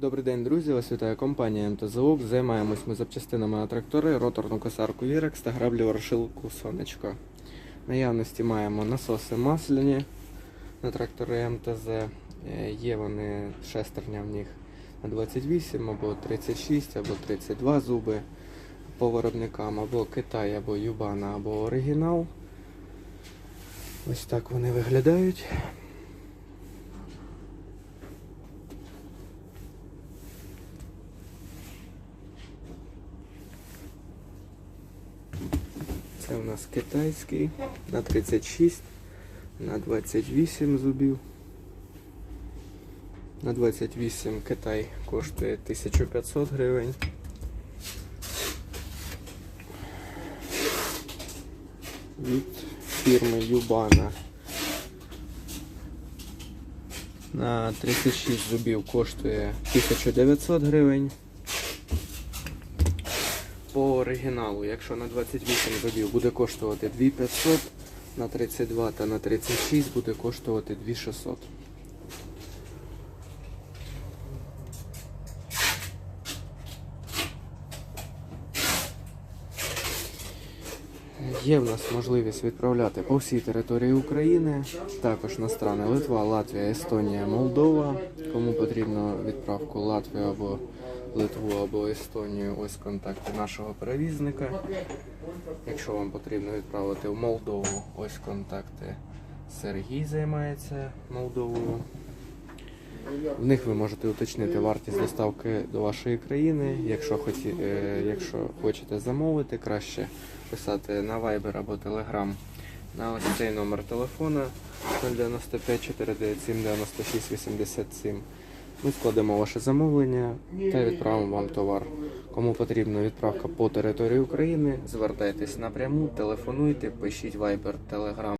Добрий день, друзі! Вас вітає компанія МТЗУК. Займаємось ми запчастинами на трактори, роторну косарку Вірекс та граблі ворошилку Сонечко. Наявності маємо насоси масляні на трактори МТЗ. Е, Є вони шестерня в них на 28 або 36 або 32 зуби по виробникам, або Китай, або Юбана, або оригінал. Ось так вони виглядають. Це у нас китайський на 36, на 28 зубів. На 28 Китай коштує 1500 гривень. Від фірми Юбана. На 36 зубів коштує 1900 гривень. По оригіналу, якщо на 28 зубів буде коштувати 2500, на 32 та на 36 буде коштувати 2600. Є в нас можливість відправляти по всій території України, також на страни Литва, Латвія, Естонія, Молдова. Кому потрібно відправку Латвію або Литву або Естонію, ось контакти нашого перевізника. Якщо вам потрібно відправити в Молдову, ось контакти. Сергій займається Молдовою. В них ви можете уточнити вартість доставки до вашої країни. Якщо, хоті, е, якщо хочете замовити, краще писати на Viber або Telegram на ось цей номер телефона 095 497 96 87. Ми складемо ваше замовлення та відправимо вам товар. Кому потрібна відправка по території України, звертайтесь напряму, телефонуйте, пишіть Viber, Telegram.